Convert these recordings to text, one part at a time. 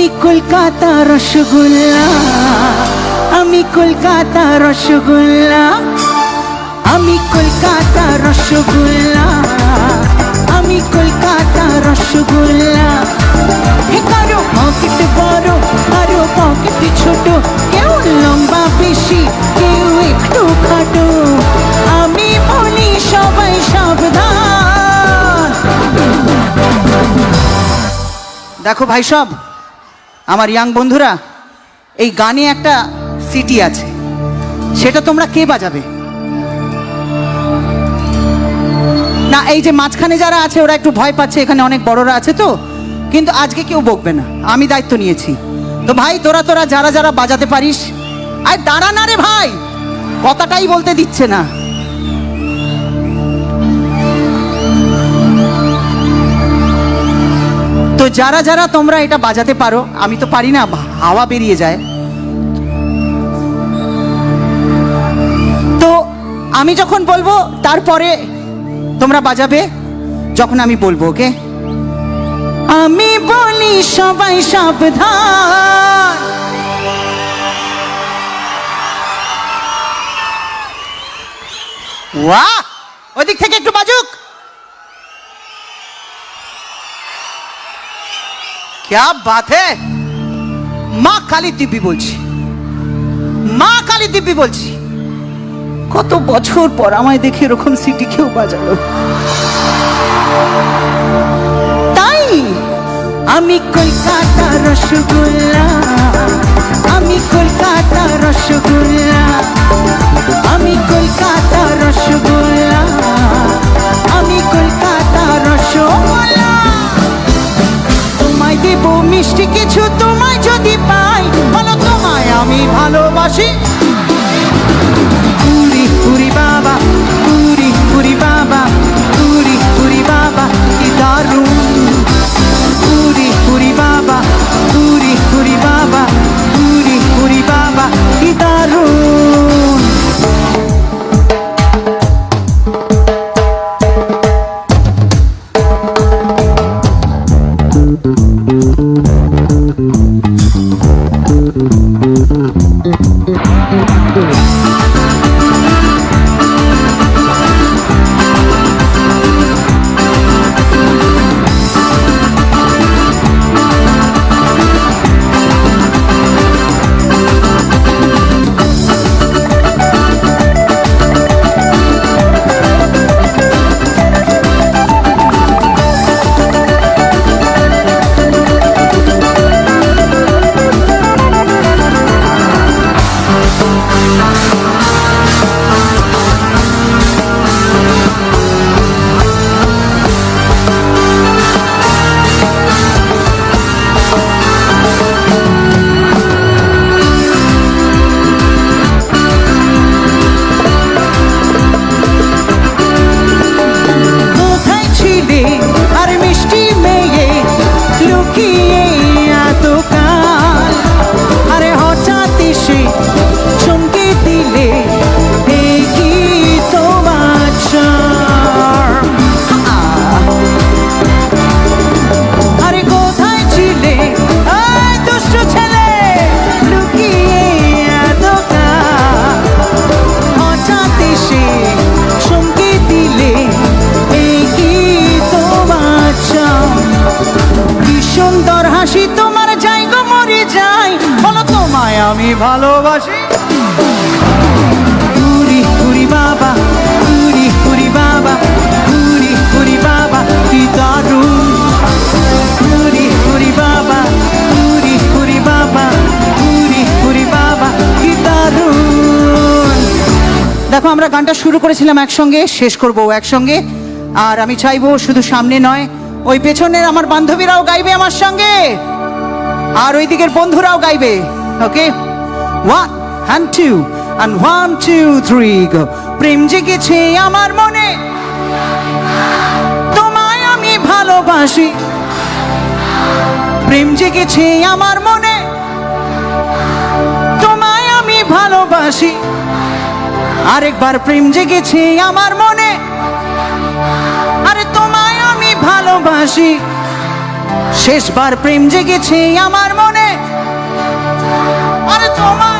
আমি কলকাতা রসগোল্লা, আমি কলকাতা রসগোল্লা, আমি কলকাতা রসগোল্লা, আমি কলকাতা রসগোল্লা। হে কারও পকেট বড়, কারও পকেট ছোট, কেউ লম্বা বেশি, কেউ একটু খাটো। আমি বলি সবাই সাবধান। দেখো ভাই সব। আমার ইয়াং বন্ধুরা, এই গানে একটা সিটি আছে। সেটা তোমরা কে বাজাবে? না, এই যে মাঝখানে যারা আছে, ওরা একটু ভয় পাচ্ছে, এখানে অনেক বড়রা আছে তো, কিন্তু আজকে কেউ বকবে না। আমি দায়িত্ব নিয়েছি। তো ভাই, তোরা তোরা যারা যারা বাজাতে পারিস আর দাঁড়া না রে ভাই, কথাটাই বলতে দিচ্ছে না। যারা যারা তোমরা এটা বাজাতে পারো, আমি তো পারি না, হাওয়া বেরিয়ে যায়। তো আমি যখন বলব, তারপরে তোমরা বাজাবে, যখন আমি বলব, ওকে? আমি বলি সবাই সাবধান। ওয়াহ! ওদিক থেকে একটু क्या बात है মা কালী দিব্যি বলছি মা কালী দিব্যি বলছি কত বছর পর আমায় দেখে এরকম সিটি কেউ বাজালো তাই আমি কলকাতা রসগোল্লা আমি কলকাতা রসগোল্লা মিষ্টি কিছু তোমায় যদি পাই বলো তোমায় আমি ভালোবাসি। দিলে দেখি তোমার charm। আরে কোথায় ছিলে? এই দুষ্ট ছেলে, লুকিয়ে এতকাল হঠাৎ এসে চমকে দিলে কি সুন্দর হাসি, তোমার জায়গা মরে যাই বলো তোমায় আমি ভালোবাসি। দেখো, আমরা গানটা শুরু করেছিলাম একসঙ্গে, শেষ করব একসঙ্গে। আর আমি চাইব শুধু সামনে নয়, ওই পেছনের আমার বান্ধবীরাও গাইবে আমার সঙ্গে। আর ওই দিকের বন্ধুরাও গাইবে okay one hand two and one two three go প্রেম জেগেছে আমার মনে। তোমায় আমি ভালোবাসি। প্রেম জেগেছে আমার মনে। তোমায় আমি ভালোবাসি। আরেকবার প্রেম জেগেছে আমার মনে। আরে তোমায় আমি ভালোবাসি। শেষবার প্রেম জেগেছে আমার মনে। আরে তোমায়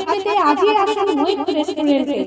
পেতে আজই আসুন মৈত্র রেস্টুরেন্টে